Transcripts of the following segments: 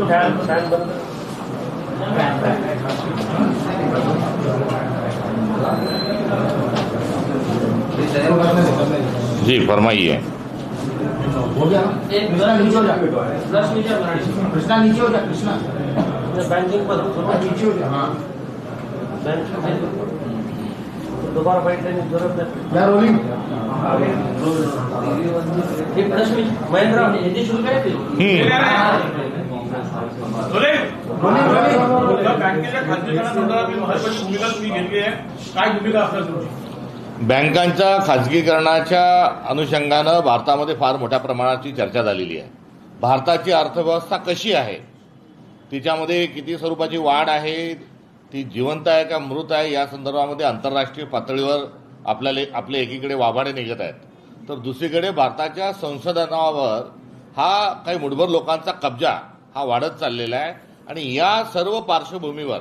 Fan fan बंद जी फरमाइए। हो गया। कृष्णा नीचे हो जा। प्लस नीचे बनानी कृष्णा नीचे हो जा कृष्णा। बैंकिंग पर नीचे हो जा। हाँ। दोबारा बैठने की जरूरत नहीं या रोलिंग प्रश्न महेंद्र हिंदी शुरू करें रोलिंग रोलिंग बँकांच्या खाजगीकरणाच्या अनुषंगानं भारतामध्ये फार मोठ्या प्रमाणाची चर्चा झालेली आहे. भारताची अर्थव्यवस्था कशी आहे? तिच्यामध्ये किती स्वरूपाची वाढ आहे? ती जिवंत आहे का मृत आहे? या संदर्भामध्ये आंतरराष्ट्रीय पातळीवर आपल्याला आपले एकीकडे वाभाडे निघत आहेत. तर दुसरीकडे भारताच्या संशोधनावर हा काही मुठभर लोकांचा कब्जा हा वाढत चाललेला आहे. आणि या सर्व पार्श्वभूमीवर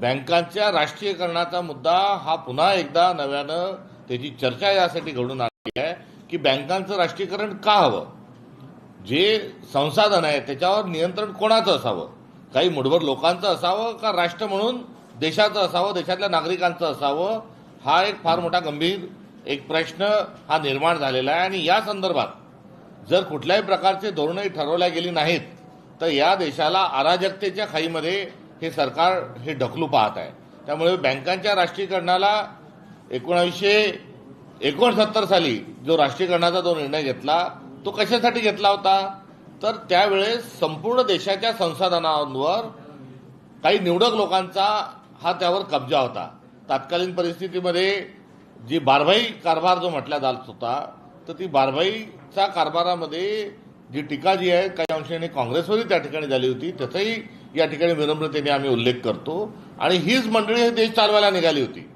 बँकांच्या राष्ट्रीयकरणाचा मुद्दा हा पुन्हा एकदा नव्यानं त्याची चर्चा यासाठी घडून आली आहे की बँकांचं राष्ट्रीयकरण का हवं? जे संसाधन आहे त्याच्यावर नियंत्रण कोणाचं असावं? काही मुठभर लोकांचं असावं का राष्ट्र म्हणून देशाचं असावं देशातल्या नागरिकांचं असावं? हा एक फार मोठा गंभीर एक प्रश्न हा निर्माण झालेला आहे. आणि या संदर्भात जर कुठल्याही प्रकारचे धोरणही ठरवल्या गेली नाहीत तर या देशाला अराजकतेच्या खाईमध्ये हे सरकार हे ढकलू पाहत आहे. त्यामुळे बँकांच्या राष्ट्रीयकरणाला एकोणावीसशे एकोणसत्तर साली जो राष्ट्रीयकरणाचा जो निर्णय घेतला तो कशासाठी घेतला होता? तर त्यावेळेस संपूर्ण देशाच्या संसाधनांवर काही निवडक लोकांचा हा त्यावर कब्जा होता. तत्कालीन परिस्थितीमध्ये जी बारभाई कारभार जो म्हटला जात होता तर ती बारभाईचा कारभारामध्ये जी टीका जी आहे काही अंशाने काँग्रेसवरही त्या ठिकाणी झाली होती. त्याचाही या ठिकाणी विनम्रतेने आम्ही उल्लेख करतो. आणि हीच मंडळी हे देश चालवायला निघाली होती.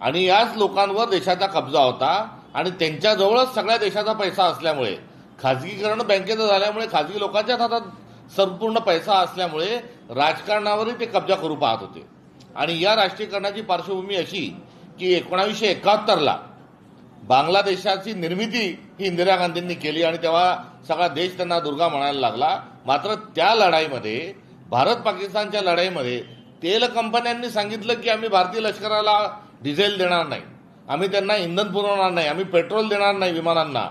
आणि याच लोकांवर देशाचा कब्जा होता आणि त्यांच्याजवळच सगळ्या देशाचा पैसा असल्यामुळे खाजगीकरण बँकेचं झाल्यामुळे खाजगी लोकांच्याच हातात संपूर्ण पैसा असल्यामुळे राजकारणावरही ते कब्जा करू पाहत होते. आणि या राष्ट्रीयकरणाची पार्श्वभूमी अशी की एकोणावीसशे एकाहत्तरला बांगलादेशाची निर्मिती ही इंदिरा गांधींनी केली आणि तेव्हा सगळा देश त्यांना दुर्गा म्हणायला लागला. मात्र त्या लढाईमध्ये भारत पाकिस्तानच्या लढाईमध्ये तेल कंपन्यांनी सांगितलं की आम्ही भारतीय लष्कराला डिझेल देणार नाही. आम्ही त्यांना इंधन पुरवणार नाही. आम्ही पेट्रोल देणार नाही विमानांना.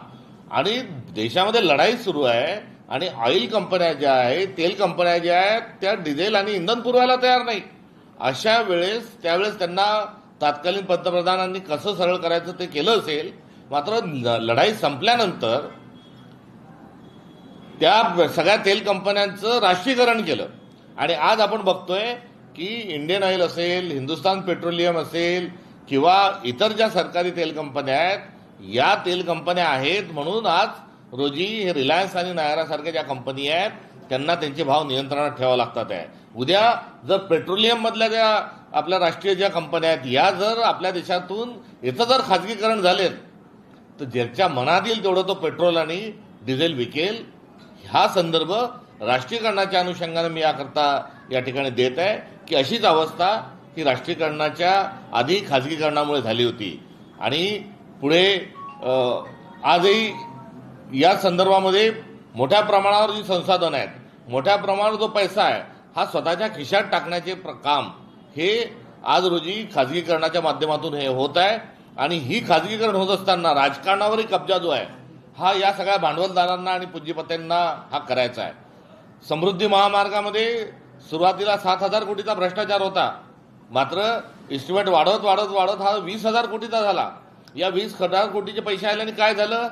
आणि देशामध्ये लढाई सुरू आहे आणि ऑइल कंपन्या ज्या आहेत तेल कंपन्या ज्या आहेत त्या डिझेल आणि इंधन पुरवायला तयार नाही. अशा वेळेस त्यावेळेस त्यांना तत्कालीन पंतप्रधानांनी कसं सरळ करायचं ते केलं असेल मात्र लढाई संपल्यानंतर त्या सगळ्या तेल कंपन्यांचं राष्ट्रीयकरण केलं. आणि आज आपण बघतोय की इंडियन ऑइल असेल हिंदुस्तान पेट्रोलियम असेल किंवा इतर ज्या सरकारी तेल कंपन्या आहेत या तेल कंपन्या आहेत म्हणून आज रोजी हे रिलायन्स आणि नायरासारख्या ज्या कंपनी आहेत त्यांना त्यांचे भाव नियंत्रणात ठेवावे लागतात आहे. उद्या जर पेट्रोलियम मधल्या ज्या आपल्या राष्ट्रीय ज्या कंपन्या आहेत या जर आपल्या देशातून याचं जर खाजगीकरण झालेत तर ज्याच्या मनात येईल तेवढं तो पेट्रोल आणि डिझेल विकेल हा संदर्भ राष्ट्रीयकरणाच्या अनुषंगाने मी याकरता या ठिकाणी देत आहे की अशीच अवस्था ही राष्ट्रीयकरणाच्या आधी खाजगीकरणामुळे झाली होती. आणि पुढे आजही या संदर्भामध्ये मोठ्या प्रमाणावर जी संसाधन आहेत मोठ्या प्रमाणावर जो पैसा आहे हा स्वतःच्या खिशात टाकण्याचे प्र- काम हे आज रोजी खाजगीकरणाच्या माध्यमातून हे होत आहे. आणि ही खाजगीकरण होत असताना राजकारणावरही कब्जा जो आहे हा या सगळ्या भांडवलदारांना आणि पूंजीपत्यांना हा करायचा आहे. समृद्धी महामार्गामध्ये सुरुवातीला सात हजार कोटीचा भ्रष्टाचार होता. मात्र इस्टिमेट वाढवत वाढवत वाढवत हा वीस हजार कोटीचा झाला. या वीस हजार कोटीचे पैसे आल्याने काय झालं?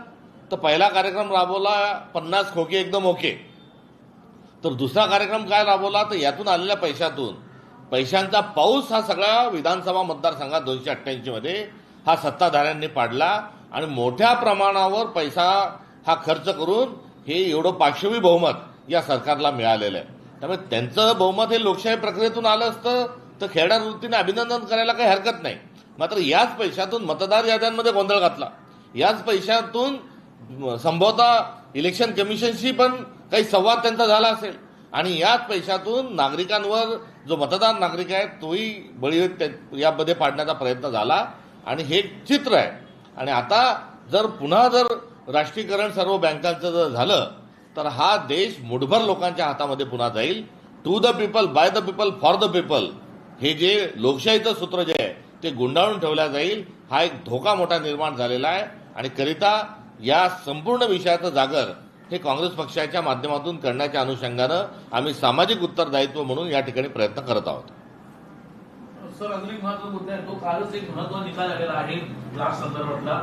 तर पहिला कार्यक्रम राबवला पन्नास खोके एकदम ओके. तर दुसरा कार्यक्रम काय राबवला? तर यातून आलेल्या पैशातून. पैशांचा पाऊस हा सगळा विधानसभा मतदारसंघात दोनशे अठ्ठ्याऐंशी मध्ये हा सत्ताधाऱ्यांनी पाडला आणि मोठ्या प्रमाणावर पैसा हा खर्च करून हे एवढं पाचशेवी बहुमत या सरकारला मिळालेलं आहे. त्यामुळे त्यांचं बहुमत हे लोकशाही प्रक्रियेतून आलं असतं तर खेळण्या वृत्तीने अभिनंदन करायला काही हरकत नाही. मात्र याच पैशातून मतदार याद्यांमध्ये गोंधळ घातला. याच पैशातून संभवतः इलेक्शन कमिशनशी पण काही संवाद त्यांचा झाला असेल. आणि याच पैशातून नागरिकांवर जो मतदार नागरिक आहे तोही बळी यामध्ये पाडण्याचा प्रयत्न झाला. आणि हे चित्र आहे. आणि आता जर पुन्हा जर राष्ट्रीयकरण सर्व बँकांचं जर झालं तर हा देश मुठभर लोकांच्या हातामध्ये पुन्हा जाईल. To the people by the people for the people हे जे लोकशाहीचं सूत्र जे आहे ते गुंडाळून ठेवल्या जाईल. हा एक धोका मोठा निर्माण झालेला आहे. आणि करिता या संपूर्ण विषयाचं जागर हे काँग्रेस पक्षाच्या माध्यमातून करण्याच्या अनुषंगानं आम्ही सामाजिक उत्तरदायित्व म्हणून या ठिकाणी प्रयत्न करत आहोत. सर अजून एक महत्त्वाचा मुद्दा आहे. तो कालच एक महत्त्वाचा निकाल आलेला आहे ग्लास संदर्भातला.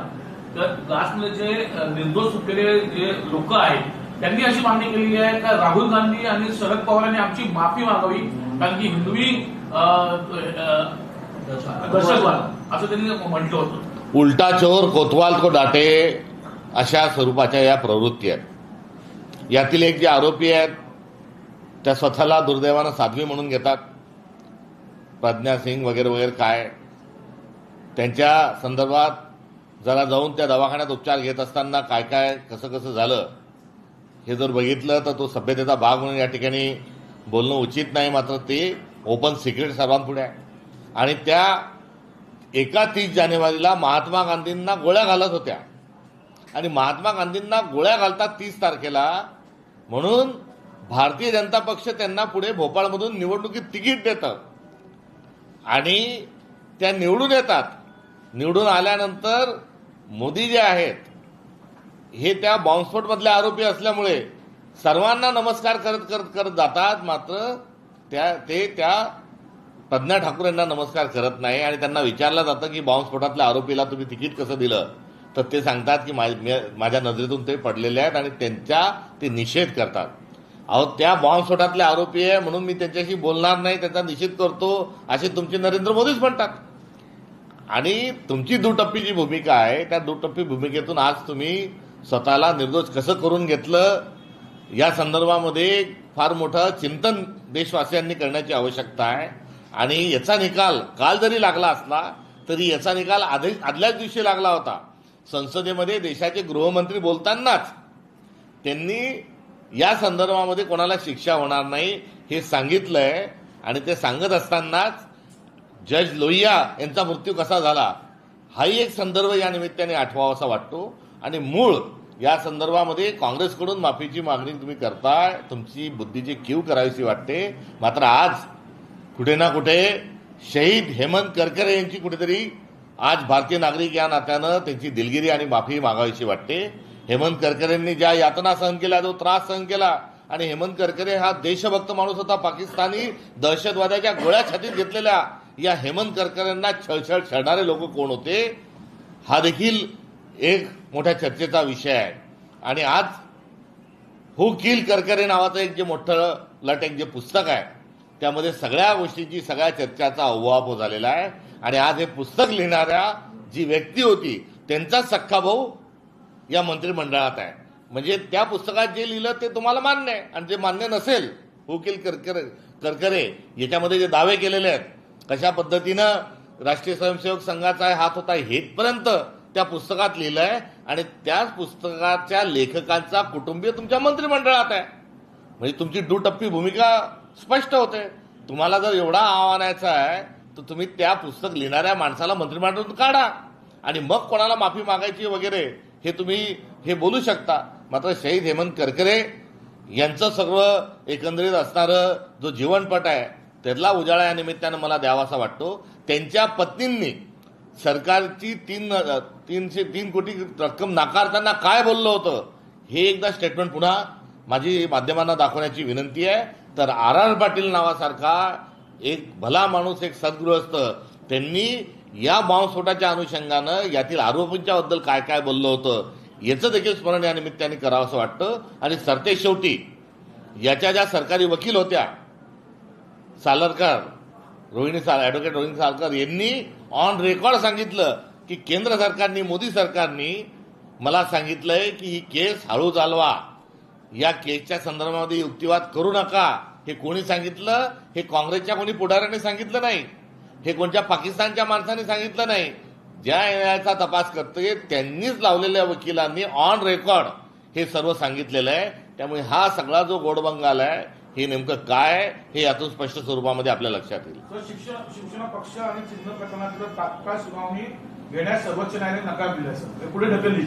तर ग्लासमध्ये जे निर्दोष सुटलेले जे लोक आहेत त्यांनी अशी मागणी केलेली आहे का राहुल गांधी आणि शरद पवार यांनी आमची माफी मागावी? कारण की हिंदवी दहशतवाद असं त्यांनी म्हटलं होतं. उलटा चोर कोतवाल को डाटे अशा स्वरूपाच्या या प्रवृत्ती आहेत. यातील एक जे आरोपी आहेत त्या स्वतःला दुर्दैवानं साध्वी म्हणून घेतात. प्रज्ञा सिंग वगैरे वगैरे काय. त्यांच्या संदर्भात जरा जाऊन त्या दवाखान्यात उपचार घेत असताना काय काय कसं कसं झालं हे जर बघितलं तर तो सभ्यतेचा भाग म्हणून या ठिकाणी बोलणं उचित नाही मात्र ते ओपन सिक्रेट सर्वांपुढे आहे. आणि त्या एका तीस जानेवारीला महात्मा गांधींना गोळ्या घालत होत्या. आणि महात्मा गांधींना गोळ्या घालतात तीस तारखेला म्हणून भारतीय जनता पक्ष त्यांना पुढे भोपाळमधून निवडणुकीत तिकीट देतं. आणि त्या निवडून येतात. निवडून आल्यानंतर मोदी जे आहेत हे त्या बॉम्बस्फोटमधले आरोपी असल्यामुळे सर्वांना नमस्कार करत करत करत जातात. मात्र त्या ते त्या प्रज्ञा ठाकूर यांना नमस्कार करत नाही. आणि त्यांना विचारलं जातं की बॉम्बस्फोटातल्या आरोपीला तुम्ही तिकीट कसं दिलं? तर ते सांगतात की मा- माझ्या नजरेतून ते पडलेले आहेत आणि त्यांच्या ते निषेध करतात. अहो त्या बॉम्बस्फोटातले आरोपी आहे म्हणून मी त्यांच्याशी बोलणार नाही त्याचा निषेध करतो असे तुमचे नरेंद्र मोदीच म्हणतात. आणि तुमची दुटप्पी जी भूमिका आहे त्या दुटप्पी भूमिकेतून आज तुम्ही स्वतःला निर्दोष कसं करून घेतलं या संदर्भामध्ये फार मोठं चिंतन देशवासियांनी करण्याची आवश्यकता आहे. आणि याचा निकाल काल जरी लागला असला तरी याचा निकाल आधी आदल्याच दिवशी लागला होता. संसदेमध्ये देशाचे गृहमंत्री बोलतानाच त्यांनी या संदर्भामध्ये कोणाला शिक्षा होणार नाही हे सांगितलंय आणि ते सांगत असतानाच जज लोहिया यांचा मृत्यू कसा झाला हाही एक संदर्भ या निमित्ताने आठवावासा वाटतो. आणि मूळ या संदर्भामध्ये काँग्रेसकडून माफीची मागणी तुम्ही करताय तुमची बुद्धीची क्यू करावीशी वाटते. मात्र आज कुठे ना कुठे शहीद हेमंत करकरे यांची कुठेतरी आज भारतीय नागरिक या नात्यानं त्यांची दिलगिरी आणि माफी मागावीशी वाटते. हेमंत करकरेंनी ज्या यातना सहन केल्या जो त्रास सहन केला. आणि हेमंत करकरे हा देशभक्त माणूस होता पाकिस्तानी दहशतवाद्याच्या गोळ्या छातीत घेतलेल्या. या हेमंत करकरेंना छळछळ छळणारे लोक कोण होते? हा देखील एक मोठ्या चर्चेचा विषय आहे. आणि आज हु किल करकरे नावाचं एक जे मोठं लट एक जे पुस्तक आहे त्यामध्ये सगळ्या गोष्टींची सगळ्या चर्चाचा अव्वाप झालेला आहे. आणि आज हे पुस्तक लिहिणाऱ्या जी व्यक्ती होती त्यांचा सख्खा भाऊ या मंत्रिमंडळात आहे. म्हणजे त्या पुस्तकात जे लिहिलं ते तुम्हाला मान्य आहे. आणि जे मान्य नसेल वकील करकरे करकरे याच्यामध्ये जे दावे केलेले आहेत कशा पद्धतीनं राष्ट्रीय स्वयंसेवक संघाचा हात होता हेपर्यंत त्या पुस्तकात लिहिलंय आणि त्याच पुस्तकाच्या लेखकांचा कुटुंबीय तुमच्या मंत्रिमंडळात आहे. म्हणजे तुमची दुटप्पी भूमिका स्पष्ट होते. तुम्हाला जर एवढा आव्हानायचा आहे तर तुम्ही त्या पुस्तक लिहिणाऱ्या माणसाला मंत्रिमंडळातून काढा. आणि मग कोणाला माफी मागायची वगैरे हे तुम्ही हे बोलू शकता. मात्र शहीद हेमंत करकरे यांचं सगळं एकंदरीत असणारं जो जीवनपट आहे त्यातला उजाळा या निमित्तानं मला द्यावासा वाटतो. त्यांच्या पत्नींनी सरकारची तीन तीनशे तीन कोटी रक्कम नाकारताना काय बोललं होतं हे एकदा स्टेटमेंट पुन्हा माझी माध्यमांना दाखवण्याची विनंती आहे. तर आर आर पाटील नावासारखा एक भला माणूस एक सद्गृहस्थ त्यांनी या बॉम्बस्फोटाच्या अनुषंगानं यातील आरोपींच्या बद्दल काय काय बोललं होतं याचं देखील स्मरण या निमित्ताने करावं असं वाटतं. आणि सरते शेवटी याच्या ज्या सरकारी वकील होत्या सालरकर रोहिणी साल ॲडव्होकेट रोहिणी सालकर यांनी ऑन रेकॉर्ड सांगितलं की केंद्र सरकारनी मोदी सरकारनी मला सांगितलंय की ही केस हळू चालवा. या केसच्या संदर्भामध्ये युक्तिवाद करू नका. हे कोणी सांगितलं? हे काँग्रेसच्या कोणी पुढाऱ्याने सांगितलं नाही. हे कोणत्या पाकिस्तानच्या माणसाने सांगितलं नाही? ज्या एनआयचा तपास करतोय त्यांनीच लावलेल्या वकिलांनी ऑन रेकॉर्ड हे सर्व सांगितलेलं आहे. त्यामुळे हा सगळा जो गोडबंगाल आहे हे नेमकं काय हे यातून स्पष्ट स्वरूपामध्ये आपल्या लक्षात येईल. शिवसेना पक्ष आणि चिन्ह प्रकरणातलं तात्काळ सुनावणी घेण्यास सर्वोच्च न्यायालयाने नकार दिला पुढे ढकलली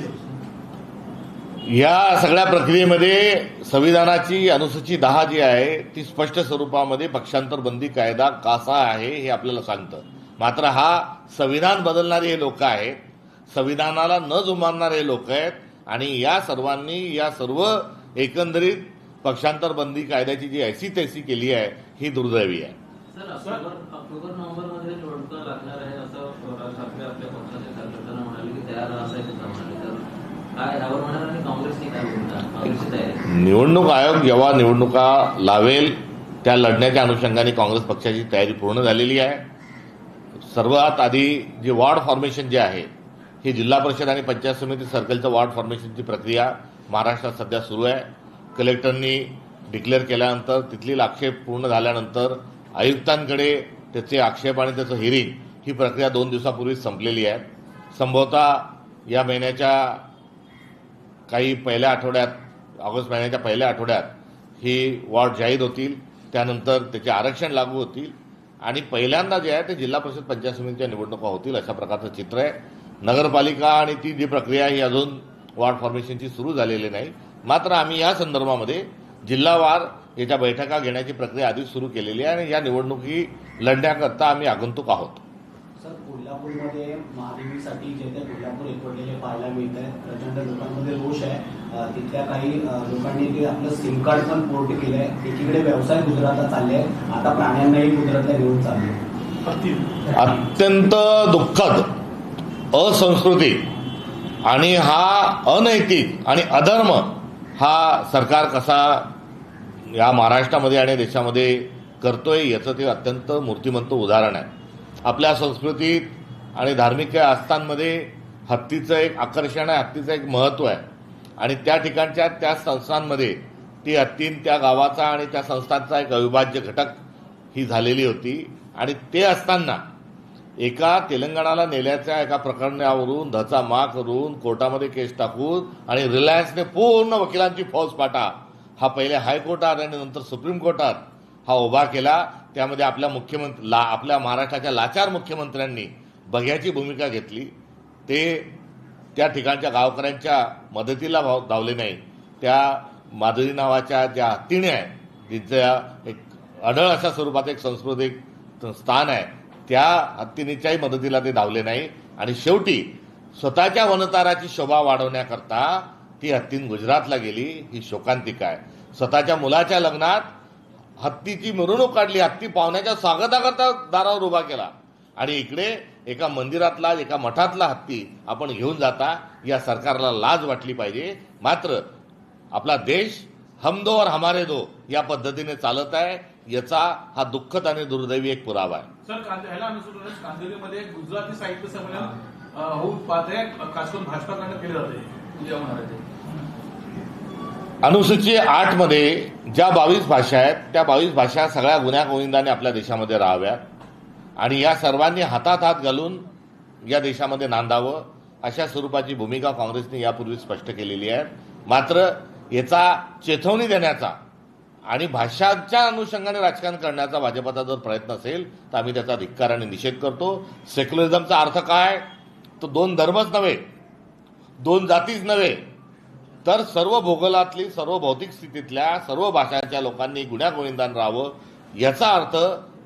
या सगळ्या प्रक्रियेमध्ये संविधानाची अनुसूची दहा जी आहे ती स्पष्ट स्वरूपामध्ये पक्षांतर बंदी कायदा कसा आहे हे आपल्याला सांगतं. मात्र हा संविधान बदलणारे हे लोक आहेत संविधानाला न जुमानणारे लोक आहेत आणि या सर्वांनी या सर्व एकंदरीत पक्षांतर बंदी कायद्याची जी ऐसी तैसी केली आहे ही दुर्दैवी आहे. ऑक्टोबर नोव्हेंबरमध्ये निवडणुका लागणार आहे असं ठाकरे आपल्या पक्षाचे कार्यकर्त्यांना म्हणाले की तयार असायचं निवडणूक आयोग जेव्हा निवडणुका लावेल त्या लढण्याच्या अनुषंगाने काँग्रेस पक्षाची तयारी पूर्ण झालेली आहे. सर्वात आधी जे वॉर्ड फॉर्मेशन जे आहे हे जिल्हा परिषद आणि पंचायत समिती सर्कलचं वॉर्ड फॉर्मेशनची प्रक्रिया महाराष्ट्रात सध्या सुरू आहे. कलेक्टरनी डिक्लेअर केल्यानंतर तिथली आक्षेप पूर्ण झाल्यानंतर आयुक्तांकडे त्याचे आक्षेप आणि त्याचं हिरिंग ही प्रक्रिया दोन दिवसापूर्वीच संपलेली आहे. संभवतः या महिन्याच्या काही पहिल्या आठवड्यात ऑगस्ट महिन्याच्या पहिल्या आठवड्यात ही वॉर्ड जाहीर होतील त्यानंतर त्याचे आरक्षण लागू होतील आणि पहिल्यांदा जे आहे ते जिल्हा परिषद पंचायत समितीच्या निवडणुका होतील अशा प्रकारचं चित्र आहे. नगरपालिका आणि ती जी प्रक्रिया ही अजून वॉर्ड फॉर्मेशनची सुरू झालेली नाही. मात्र आम्ही या संदर्भामध्ये जिल्हावार याच्या बैठका घेण्याची प्रक्रिया आधीच सुरू केलेली आहे आणि या निवडणुकी लढण्याकरता आम्ही आगंतुक आहोत. कोल्हापूरमध्ये महादेवीसाठी जे ते कोल्हापूर एकवटलेले पाहायला मिळत आहेत प्रचंड लोकांमध्ये रोष आहे. तिथल्या काही लोकांनी ते आपलं सिम कार्ड पण पोर्ट केलं आहे एकीकडे व्यवसाय गुजरातला चालले आहे आता प्राण्यांनाही गुजरातला घेऊन चालले अत्यंत दुःखद असंस्कृती आणि हा अनैतिक आणि अधर्म हा सरकार कसा या महाराष्ट्रामध्ये आणि देशामध्ये करतोय याचं ते अत्यंत मूर्तिमंत उदाहरण आहे. आपल्या संस्कृतीत आणि धार्मिक आस्थांमध्ये हत्तीचं एक आकर्षण आहे हत्तीचं एक महत्त्व आहे. आणि त्या ठिकाणच्या त्या संस्थांमध्ये ती हत्तीन त्या गावाचा आणि त्या संस्थांचा एक अविभाज्य घटक ही झालेली होती. आणि ते असताना एका तेलंगणाला नेल्याच्या एका प्रकरणावरून धचा मा करून कोर्टामध्ये केस टाकून आणि रिलायन्सने पूर्ण वकिलांची फौज पाटा हा पहिले हायकोर्टात आणि नंतर सुप्रीम कोर्टात हा उभा केला. त्यामध्ये आपल्या मुख्यमंत्री ला आपल्या महाराष्ट्राच्या लाचार मुख्यमंत्र्यांनी बघ्याची भूमिका घेतली. ते त्या ठिकाणच्या गावकऱ्यांच्या मदतीला भाव धावले नाही. त्या माधुरी नावाच्या ज्या हत्तीने आहे तिच्या एक अढळ अशा स्वरूपात एक सांस्कृतिक स्थान आहे त्या हत्तीनीच्याही मदतीला ते धावले नाही. आणि शेवटी स्वतःच्या वनताराची शोभा वाढवण्याकरता ती हत्तीन गुजरातला गेली. ही शोकांतिका आहे. स्वतःच्या मुलाच्या लग्नात हत्तीची मिरवणूक काढली. हत्ती पाहुण्याच्या स्वागताकरता दारावर उभा केला. आणि इकडे एका मंदिरातला एका मठातला हत्ती आपण घेऊन जाता या सरकारला लाज वाटली पाहिजे. मात्र आपला देश हम दो और हमारे दो या पद्धतीने चालत आहे. याचा हा दुःखद आणि दुर्दैवी एक पुरावा आहे. सर ह्याला अनुसरूनच कांदिवलीमध्ये गुजराती साहित्य संमेलन होऊन पाहत आहे. खास करून भाजपाकडनं केले जाते. उद्या होणार आहे ते. अनुसूची आठमध्ये ज्या बावीस भाषा आहेत त्या बावीस भाषा सगळ्या गुन्ह्या गोविंदाने आपल्या देशामध्ये राहाव्यात. आणि या सर्वांनी हातात हात घालून या देशामध्ये नांदावं अशा स्वरूपाची भूमिका काँग्रेसने यापूर्वी स्पष्ट केलेली आहे. मात्र याचा चेतवणी देण्याचा आणि भाषांच्या अनुषंगाने राजकारण करण्याचा भाजपाचा जर प्रयत्न असेल तर आम्ही त्याचा धिक्कार आणि निषेध करतो. सेक्युलरिझमचा अर्थ काय? तो दोन धर्मच नव्हे दोन जातीच नव्हे तर सर्व भूगोलातली सर्व भौतिक स्थितीतल्या सर्व भाषांच्या लोकांनी गुण्यागोविंदान राहावं याचा अर्थ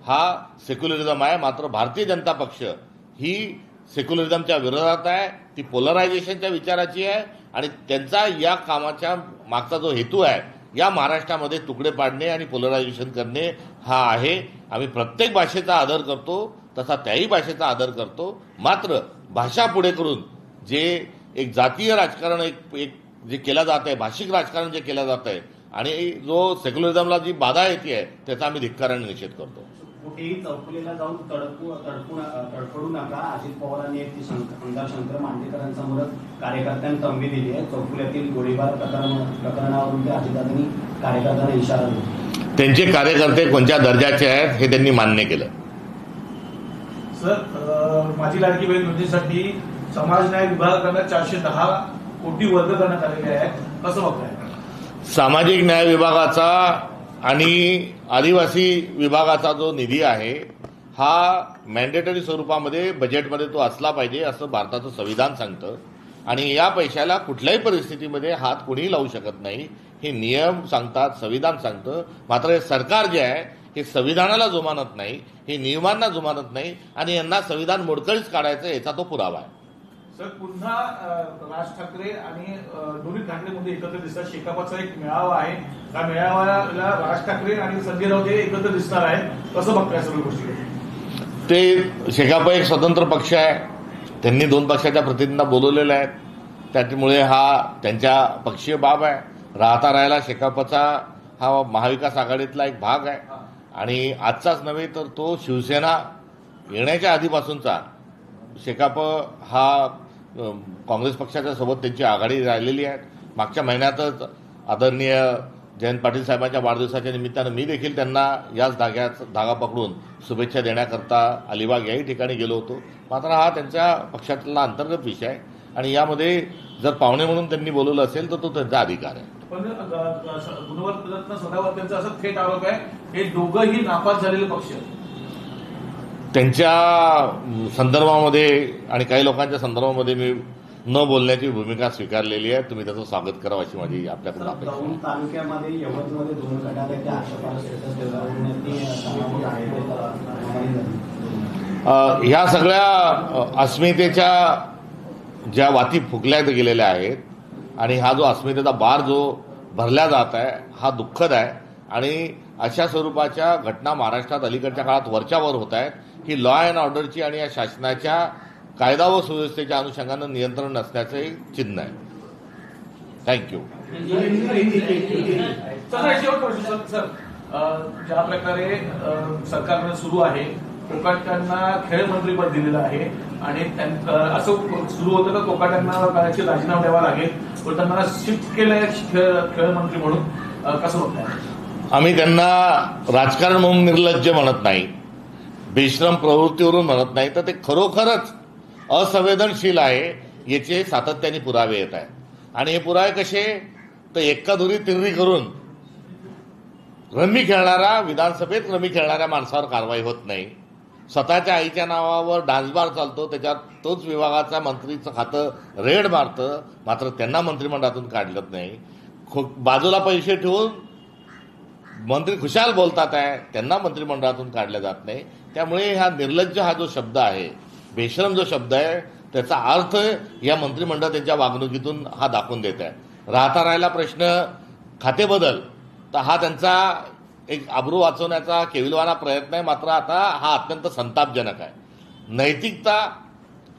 हा सेक्युलरिझम आहे मात्र भारतीय जनता पक्ष ही सेक्युलरिझमच्या विरोधात आहे ती पोलरायझेशनच्या विचाराची आहे आणि त्यांचा या कामाच्या मागचा जो हेतू आहे या महाराष्ट्रामध्ये तुकडे पाडणे आणि पोलरायझेशन करणे हा आहे. आम्ही प्रत्येक भाषेचा आदर करतो तसा त्याही भाषेचा आदर करतो. मात्र भाषा पुढे करून जे एक जातीय राजकारण एक एक जे केलं जात आहे भाषिक राजकारण जे केलं जात आहे आणि जो सेक्युलरिझमला जी बाधा येते आहे त्याचा आम्ही धिक्काराने निषेध करतो. कुठेही चौफुलीला जाऊन तडपू तडपू तडफडू नका. अजित पवारांनी एक आमदार शंकर मांडेकरांसमोरच कार्यकर्त्यांनी तंबी दिली आहे. चौफुल्यातील गोळीबार प्रकरण प्रकरणावरून ते अजितदादांनी कार्यकर्त्यांना इशारा दिला. त्यांचे कार्यकर्ते कोणत्या दर्जाचे आहेत हे त्यांनी मान्य केलं. सर माझी लाडकी बहीण योजनेसाठी समाज न्याय विभागाकडनं चारशे दहा कोटी वर्ग करण्यात आलेले आहेत. कसं बघताय? सामाजिक न्याय विभागाचा आणि आदिवासी विभागाचा जो निधी आहे हा मॅन्डेटरी स्वरूपामध्ये बजेटमध्ये तो असला पाहिजे असं भारताचं संविधान सांगतं. आणि या पैशाला कुठल्याही परिस्थितीमध्ये हात कोणीही लावू शकत नाही. हे नियम सांगतात संविधान सांगतं. मात्र हे सरकार जे आहे हे संविधानाला जुमानत नाही हे नियमांना जुमानत नाही. आणि यांना संविधान मोडकळीच काढायचं याचा तो पुरावा आहे. सर पुन्हा राज ठाकरे आणि दोन्ही ठाकरेमध्ये एकत्र दिसतात. शेकापाचा एक मेळावा आहे. त्या मेळाव्याला राज ठाकरे आणि संजय राऊत हे एकत्र दिसणार आहेत. कसं बघताय सर्व गोष्टी? ते शेकाप एक स्वतंत्र पक्ष आहे. त्यांनी दोन पक्षाच्या प्रतिनिधींना बोलवलेलं आहे त्यामुळे हा त्यांच्या पक्षीय बाब आहे. राहता राहायला शेकापचा हा महाविकास आघाडीतला एक भाग आहे. आणि आजचाच नव्हे तर तो शिवसेना येण्याच्या आधीपासूनचा शेकाप हा काँग्रेस पक्षाच्या सोबत त्यांची आघाडी राहिलेली आहे. मागच्या महिन्यातच आदरणीय जयंत पाटील साहेबांच्या वाढदिवसाच्या निमित्तानं मी देखील त्यांना याच धाग्यात धागा पकडून शुभेच्छा देण्याकरता अलिबाग याही ठिकाणी गेलो होतो. मात्र हा त्यांच्या पक्षातला अंतर्गत विषय आहे. आणि यामध्ये जर पाहुणे म्हणून त्यांनी बोलवलं असेल तर तो त्यांचा अधिकार आहे. पण गुणवत्ता सदावर त्यांचा असा थेट आरोप आहे. हे दोघंही नापास झालेले पक्ष आहेत. त्यांच्या संदर्भामध्ये आणि काही लोकांच्या संदर्भामध्ये मी न बोलण्याची भूमिका स्वीकारलेली आहे. तुम्ही त्याचं स्वागत करावं अशी माझी आपल्याकडून अपेक्षा ह्या सगळ्या अस्मितेच्या ज्या वाती फुकल्या गेलेल्या आहेत आणि हा जो अस्मितेचा बार जो भरला जात आहे हा दुःखद आहे. आणि अशा स्वरूपाच्या घटना महाराष्ट्रात अलीकडच्या काळात वरच्यावर होत आहेत. ही लॉ अँड ऑर्डरची आणि या शासनाच्या कायदा व सुव्यवस्थेच्या अनुषंगानं नियंत्रण नसण्याचं एक चिन्ह आहे थँक्यू ज्या प्रकारे सरकारने सुरू आहे कोकाट्यांना खेळ मंत्रीपद दिलेलं आहे आणि असं सुरू होतं का? कोकाट्यांना कदाचित राजीनामा द्यावा लागेल व त्यांना शिफ्ट केलंय खेळ खेळ मंत्री म्हणून. कसं बघताय? आम्ही त्यांना राजकारण म्हणून निर्लज्ज म्हणत नाही. बेश्रम प्रवृत्तीवरून म्हणत नाही तर ते खरोखरच असंवेदनशील आहे याचे सातत्याने पुरावे येत आहेत. आणि हे पुरावे कसे? तर एका दुरी तिररी करून रमी खेळणारा विधानसभेत रमी खेळणाऱ्या माणसावर कारवाई होत नाही. स्वतःच्या आईच्या नावावर डान्सबार चालतो त्याच्यात तोच विभागाचा मंत्रीचं खातं रेड मारतं मात्र त्यांना मंत्रिमंडळातून काढलं नाही. खो बाजूला पैसे ठेवून मंत्री खुशाल बोलतात आहे त्यांना मंत्रिमंडळातून काढलं जात नाही. त्यामुळे हा निर्लज्ज हा जो शब्द आहे बेशरम जो शब्द आहे त्याचा अर्थ या मंत्रिमंडळ त्यांच्या वागणुकीतून हा दाखवून देत आहे. राहता राहिला प्रश्न खाते बदल तर हा त्यांचा एक आबरू वाचवण्याचा केविलवाना प्रयत्न आहे मात्र आता हा अत्यंत संतापजनक आहे. नैतिकता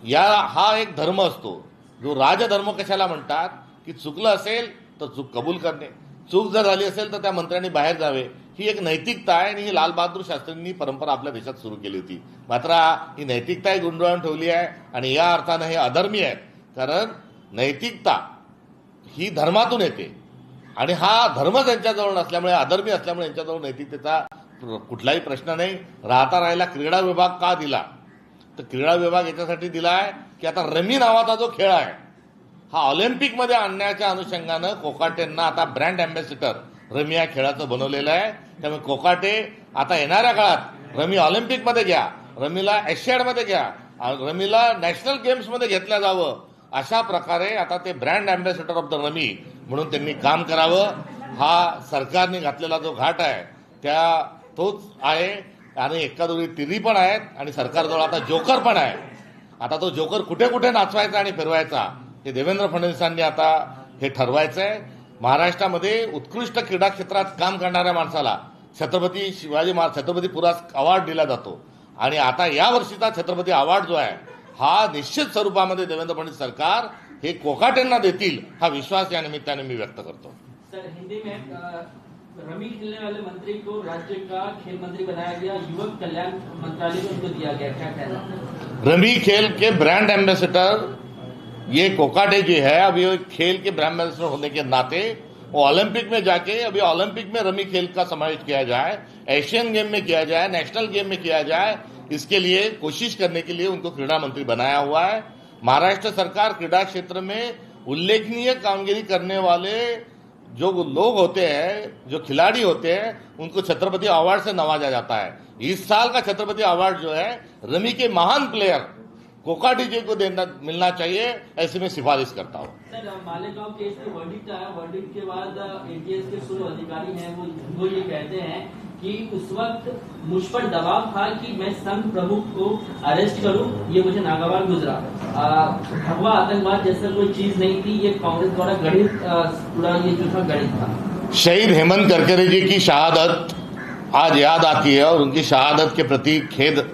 या हा एक धर्म असतो जो राजधर्म कशाला म्हणतात की चुकलं असेल तर चूक कबूल करणे. चूक जर झाली असेल तर त्या मंत्र्यांनी बाहेर जावे. ही एक नैतिकता आहे आणि ही लालबहादूर शास्त्रींनी परंपरा आपल्या देशात सुरू केली होती. मात्र ही नैतिकताही गुंडाळून ठेवली आहे आणि या अर्थानं हे अधर्मी आहेत. कारण नैतिकता ही धर्मातून येते. आणि हा धर्म त्यांच्याजवळ नसल्यामुळे अधर्मी असल्यामुळे यांच्याजवळ नैतिकतेचा कुठलाही प्रश्न नाही. राहता राहिला क्रीडा विभाग का दिला? तर क्रीडा विभाग याच्यासाठी दिला आहे की आता रमी नावाचा जो खेळ आहे हा ऑलिम्पिकमध्ये आणण्याच्या अनुषंगानं कोकाटेंना आता ब्रँड अँबॅसिडर रमी या खेळाचं बनवलेलं आहे. त्यामुळे कोकाटे आता येणाऱ्या काळात रमी ऑलिम्पिकमध्ये घ्या रमीला एशियाडमध्ये घ्या रमीला नॅशनल गेम्समध्ये घेतलं जावं. अशा प्रकारे आता ते brand ambassador of the rummy म्हणून त्यांनी काम करावं. हा सरकारने घातलेला जो घाट आहे त्या तोच आहे. आणि एका एकादोरी तिरी पण आहेत आणि सरकारजवळ आता जोकर पण आहे. आता तो जोकर कुठे कुठे नाचवायचा आणि फिरवायचा हे देवेंद्र फडणवीसांनी आता हे ठरवायचं आहे महाराष्ट्रामध्ये उत्कृष्ट क्रीडा क्षेत्रात काम करणाऱ्या माणसाला छत्रपती शिवाजी महाराज छत्रपती पुरास अवॉर्ड दिला जातो आणि आता या वर्षीचा छत्रपती अवॉर्ड जो आहे हा निश्चित स्वरूपामध्ये देवेंद्र फडणवीस सरकार हे कोकाटेंना देतील हा विश्वास या निमित्ताने मी व्यक्त करतो सर हिंदी में रमी खेलने वाले मंत्री को राज्य का खेल मंत्री बनाया गया युवक कल्याण मंत्रालय को दिया गया क्या कहना? रमी खेल के ब्रांड एम्बेसडर ये कोकाटे जी है, अभी खेल के एम्बेसडर होने के नाते, वो ओलंपिक में जाके, अभी ओलंपिक में रमी खेल का समावेश किया जाए, एशियन गेम में किया जाए, नेशनल गेम में किया जाए, इसके लिए कोशिश करने के लिए उनको क्रीड़ा मंत्री बनाया हुआ है। महाराष्ट्र सरकार क्रीड़ा क्षेत्र में उल्लेखनीय कामगिरी करने वाले जो लोग होते हैं, जो खिलाड़ी होते हैं, उनको छत्रपति अवार्ड से नवाजा जाता है। इस साल का छत्रपति अवार्ड जो है, रमी के महान प्लेयर कोकाटी जी को देना मिलना चाहिए ऐसे में सिफारिश करता हूँ। सर मालेगांव केस में वर्डिक्ट आया। वर्डिक्ट के बाद एटीएस के जो अधिकारी हैं वो वो ये कहते हैं कि उस वक्त मुझ पर दबाव था कि मैं संघ प्रमुख को अरेस्ट करूँ। ये मुझे नागवार गुजरा। भगवा आतंकवाद जैसा कोई चीज़ नहीं थी। ये कांग्रेस द्वारा गठित आ, पूरा ये जो था गणित था। शहीद हेमंत करकरे जी की शहादत आज याद आती है और उनकी शहादत के प्रति खेद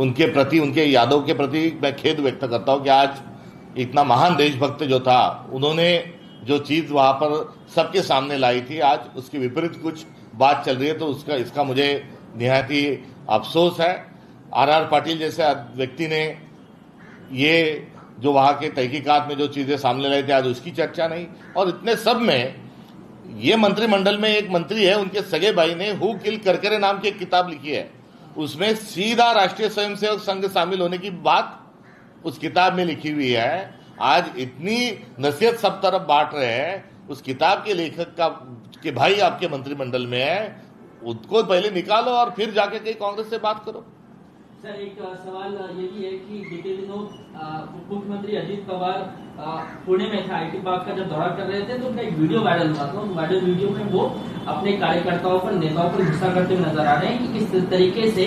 उनके प्रति, उनके यादों के प्रति मैं खेद व्यक्त करता हूँ कि आज इतना महान देशभक्त जो था, उन्होंने जो चीज़ वहाँ पर सबके सामने लाई थी, आज उसके विपरीत कुछ बात चल रही है तो उसका, इसका मुझे निहायत ही अफसोस है। आर आर पाटिल जैसे व्यक्ति ने ये जो वहाँ के तहकीकात में जो चीज़ें सामने लाई थी, आज उसकी चर्चा नहीं। और इतने सब में, ये मंत्रिमंडल में एक मंत्री है, उनके सगे भाई ने हु किल करकरे नाम की एक किताब लिखी है। उसमें सीधा राष्ट्रीय स्वयंसेवक संघ शामिल होने की बात उस किताब में लिखी हुई है। आज इतनी नसीहत सब तरफ़ बांट रहे हैं। उस किताब के लेखक का, के भाई आपके मंत्रिमंडल में है। उसको पहले निकालो और फिर जाके कहीं कांग्रेस से बात करो। सर, एक सवाल ये भी है कि बीते दिनों मुख्यमंत्री अजीत पवार पुणे में था आईटी पार्क का जब दौरा कर रहे थे तो उनका एक वीडियो वायरल हुआ था। वायरल वीडियो में वो अपने कार्यकर्ताओं पर, नेताओं पर गुस्सा करते हुए नज़र आ रहे हैं कि किस तरीके से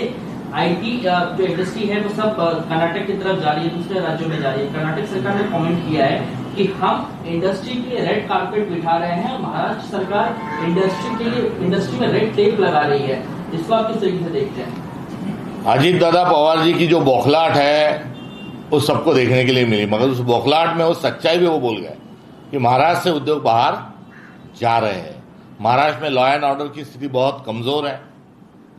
आईटी जो इंडस्ट्री है, वो सब कर्नाटक की तरफ़ जा रही है, दूसरे राज्यों में जा रही है। कर्नाटक सरकार ने कमेंट किया है कि हम इंडस्ट्री के लिए रेड कारपेट बिठा रहे हैं, महाराष्ट्र सरकार इंडस्ट्री के लिए, इंडस्ट्री में रेड टेप लगा रही है। इसको आप किस तरीके से देखते हैं? अजीत दादा पवार जी की जो बौखलाहट है, वो सबको देखने के लिए मिली, मगर उस बौखलाहट में वो सच्चाई भी वो बोल गए कि महाराष्ट्र से उद्योग बाहर जा रहे हैं। महाराष्ट्र में लॉ एंड ऑर्डर की स्थिति बहुत कमज़ोर है।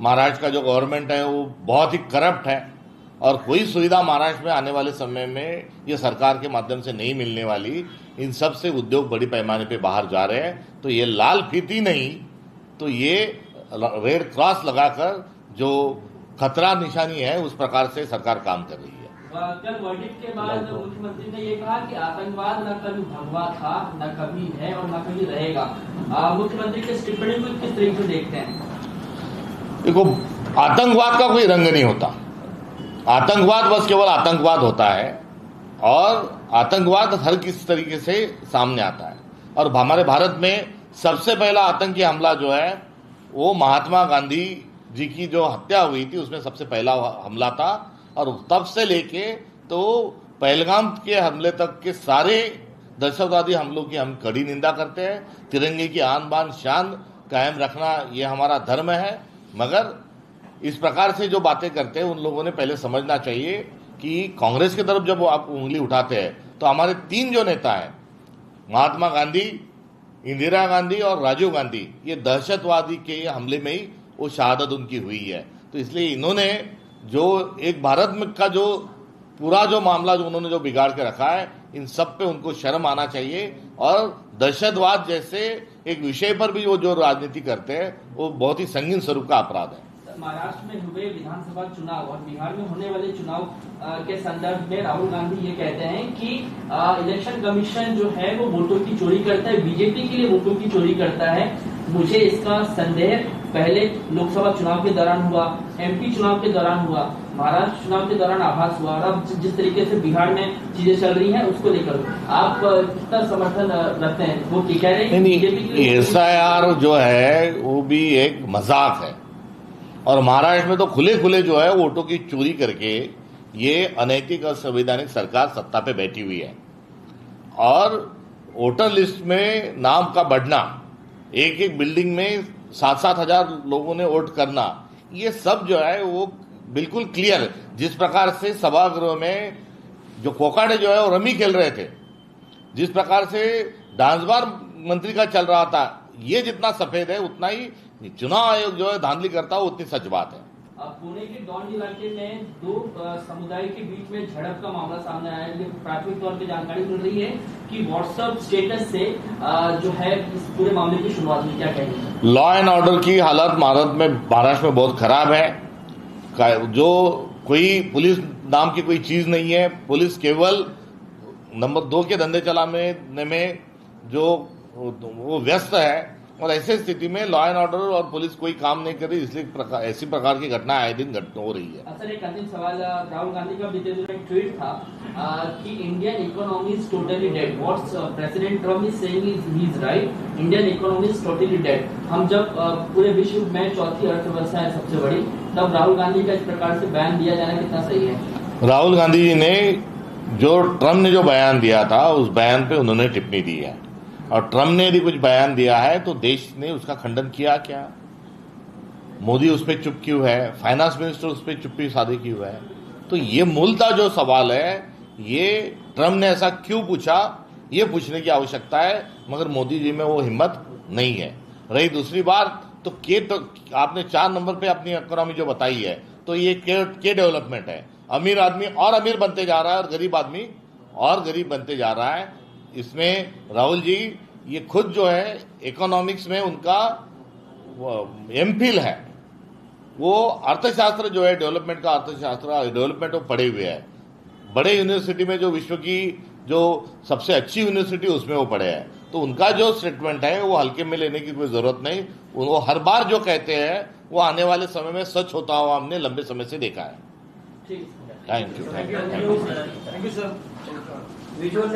महाराष्ट्र का जो गवर्नमेंट है, वो बहुत ही करप्ट है। और कोई सुविधा महाराष्ट्र में आने वाले समय में ये सरकार के माध्यम से नहीं मिलने वाली। इन सबसे उद्योग बड़ी पैमाने पे बाहर जा रहे हैं। तो ये लाल फीती नहीं तो ये रेड क्रॉस लगाकर जो खतरा निशानी है उस प्रकार से सरकार काम कर रही है। कल वर्डिक्ट के बाद मुख्यमंत्री ने ये कहा कि आतंकवाद न कभी भगवा था न कभी है और न कभी रहेगा। मुख्यमंत्री के टिप्पणी को किस तरीके से देखते हैं? देखो आतंकवाद का कोई रंग नहीं होता। आतंकवाद बस केवल आतंकवाद होता है और आतंकवाद हर किस तरीके से सामने आता है। और हमारे भारत में सबसे पहला आतंकी हमला जो है वो महात्मा गांधी जी की जो हत्या हुई थी, उसमें सबसे पहला हमला था और तब से लेके तो पहलगाम के हमले तक के सारे दहशतवादी हमलों की हम कड़ी निंदा करते हैं। तिरंगे की आन बान शान कायम रखना, ये हमारा धर्म है। मगर इस प्रकार से जो बातें करते हैं, उन लोगों ने पहले समझना चाहिए कि कांग्रेस की तरफ़ जब आप उंगली उठाते हैं तो हमारे तीन जो नेता हैं, महात्मा गांधी, इंदिरा गांधी और राजीव गांधी, ये दहशतवादी के हमले में ही वो शहादत उनकी हुई है। तो इसलिए इन्होंने जो एक भारत में का जो पूरा जो मामला जो उन्होंने जो बिगाड़ के रखा है, इन सब पे उनको शर्म आना चाहिए और दहशतवाद जैसे एक विषय पर भी वो जो राजनीति करते हैं, वो बहुत ही संगीन स्वरूप का अपराध है। महाराष्ट्र में हुए विधानसभा चुनाव और बिहार में होने वाले चुनाव के संदर्भ में राहुल गांधी ये कहते हैं कि इलेक्शन कमीशन जो है वो वोटों की चोरी करता है, बीजेपी के लिए वोटों की चोरी करता है। मुझे इसका संदेह पहले लोकसभा चुनाव के दौरान हुआ एमपी चुनाव के दौरान हुआ महाराष्ट्र चुनाव के दौरान आभास हुआ और अब जिस तरीके से बिहार में चीज़ें चल रही हैं उसको लेकर आप कितना समर्थन रखते हैं? वो कह रहे हैं एस आई आर जो है वो भी एक मज़ाक है। और महाराष्ट्र में तो खुले खुले जो है वोटों की चोरी करके ये अनैतिक और संवैधानिक सरकार सत्ता पे बैठी हुई है। और वोटर लिस्ट में नाम का बढ़ना एक एक बिल्डिंग में सात सात हज़ार लोगों ने वोट करना, ये सब जो है वो बिल्कुल क्लियर। जिस प्रकार से सभागृह में जो कोकाड़े जो है वो रमी खेल रहे थे, जिस प्रकार से डांस बार मंत्री का चल रहा था, ये जितना सफ़ेद है, उतना ही चुनाव आयोग जो है धांधली करता है उतनी सच बात है। पुणे के डॉन इलाके में दो समुदाय के बीच में झड़प का मामला सामने आया है। प्राथमिक तौर पे जानकारी मिल रही है कि व्हाट्सएप स्टेटस से जो है इस पूरे मामले की शुरुआत हुई। क्या कहेंगे लॉ एंड ऑर्डर की हालत भारत में, महाराष्ट्र में बहुत खराब है। जो कोई पुलिस नाम की कोई चीज़ नहीं है। पुलिस केवल नंबर दो के धंधे चलाने में जो वो व्यस्त है और ऐसे स्थिति में लॉ एंड ऑर्डर और पुलिस कोई काम नहीं कर रही इसलिए प्रकार, ऐसी प्रकार की घटना आए दिन घट हो रही है। सर एक अंतिम सवाल राहुल गांधी का बीते दिनों एक ट्वीट था कि Indian economy is totally dead what's president Trump is saying is he is right Indian economy is totally dead हम जब पूरे विश्व में चौथी अर्थव्यवस्था है सबसे बड़ी तब राहुल गांधी का इस प्रकार से बयान दिया जाना कितना सही है? राहुल गांधी जी ने जो ट्रंप ने जो बयान दिया था उस बयान पे उन्होंने टिप्पणी दी है। और ट्रंप ने यदि कुछ बयान दिया है तो देश ने उसका खंडन किया क्या? मोदी उस पर चुप क्यों है? फाइनेंस मिनिस्टर उस पर चुप्पी साधे क्यों है? तो ये मूलतः जो सवाल है ये ट्रंप ने ऐसा क्यों पूछा? ये पूछने की आवश्यकता है मगर मोदी जी में वो हिम्मत नहीं है। रही दूसरी बात तो के तो आपने चार नंबर पे अपनी इकोनॉमी जो बताई है तो ये के, के डेवलपमेंट है? अमीर आदमी और अमीर बनते जा रहा है और गरीब आदमी और गरीब बनते जा रहा है। इसमें राहुल जी ये खुद जो है इकोनॉमिक्स में उनका एमफिल है। वो अर्थशास्त्र जो है डेवलपमेंट का अर्थशास्त्र डेवलपमेंट वो पढ़े हुए है। बड़े यूनिवर्सिटी में जो विश्व की जो सबसे अच्छी यूनिवर्सिटी उसमें वो पढ़े हैं। तो उनका जो स्टेटमेंट है वो हल्के में लेने की कोई ज़रूरत नहीं। वो हर बार जो कहते हैं वो आने वाले समय में सच होता हुआ हमने लंबे समय से देखा है। ठीक है। Thank you thank you sir visual